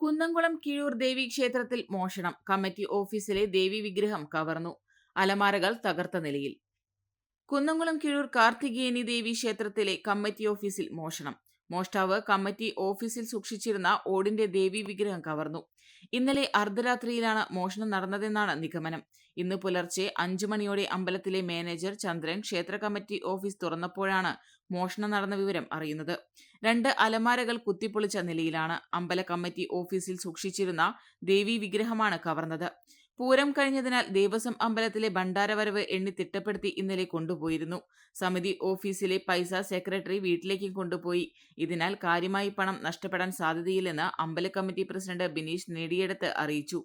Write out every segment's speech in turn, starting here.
കുന്നംകുളം കിഴൂർ ദേവി ക്ഷേത്രത്തിൽ മോഷണം. കമ്മിറ്റി ഓഫീസിലെ ദേവി വിഗ്രഹം കവർന്നു. അലമാരകൾ തകർത്ത നിലയിൽ. കുന്നംകുളം കിഴൂർ കാർത്തികേയനി ദേവി ക്ഷേത്രത്തിലെ കമ്മിറ്റി ഓഫീസിൽ മോഷണം. മോഷ്ടാവ് കമ്മിറ്റി ഓഫീസിൽ സൂക്ഷിച്ചിരുന്ന ഓടിന്റെ ദേവി വിഗ്രഹം കവർന്നു. ഇന്നലെ അർദ്ധരാത്രിയിലാണ് മോഷണം നടന്നതെന്നാണ് നിഗമനം. ഇന്ന് പുലർച്ചെ അഞ്ചു മണിയോടെ അമ്പലത്തിലെ മാനേജർ ചന്ദ്രൻ ക്ഷേത്ര കമ്മിറ്റി ഓഫീസ് തുറന്നപ്പോഴാണ് മോഷണം നടന്ന വിവരം അറിയുന്നത്. രണ്ട് അലമാരകൾ കുത്തിപ്പൊളിച്ച നിലയിലാണ് അമ്പല കമ്മിറ്റി ഓഫീസിൽ സൂക്ഷിച്ചിരുന്ന ദേവി വിഗ്രഹമാണ് കവർന്നത്. പൂരം കഴിഞ്ഞതിനാൽ ദേവസ്വം അമ്പലത്തിലെ ഭണ്ഡാരവരവ് എണ്ണി തിട്ടപ്പെടുത്തി ഇന്നലെ കൊണ്ടുപോയിരുന്നു. സമിതി ഓഫീസിലെ പൈസ സെക്രട്ടറി വീട്ടിലേക്കും കൊണ്ടുപോയി. ഇതിനാൽ കാര്യമായി പണം നഷ്ടപ്പെടാൻ സാധ്യതയില്ലെന്ന് അമ്പല കമ്മിറ്റി പ്രസിഡന്റ് ബിനീഷ് നേടിയെടുത്ത് അറിയിച്ചു.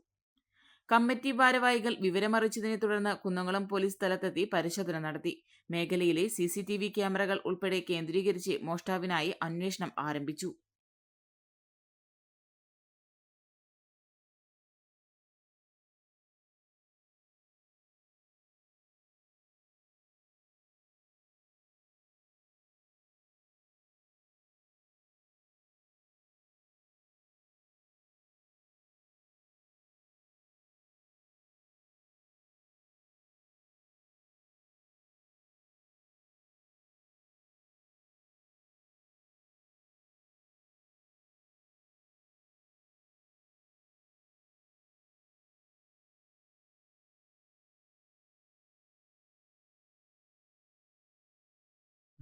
കമ്മിറ്റി ഭാരവാഹികൾ വിവരമറിച്ചതിനെ തുടർന്ന് കുന്നംകുളം പോലീസ് സ്ഥലത്തെത്തി പരിശോധന നടത്തി. മേഖലയിലെ സി ക്യാമറകൾ ഉൾപ്പെടെ കേന്ദ്രീകരിച്ച് മോഷ്ടാവിനായി അന്വേഷണം ആരംഭിച്ചു.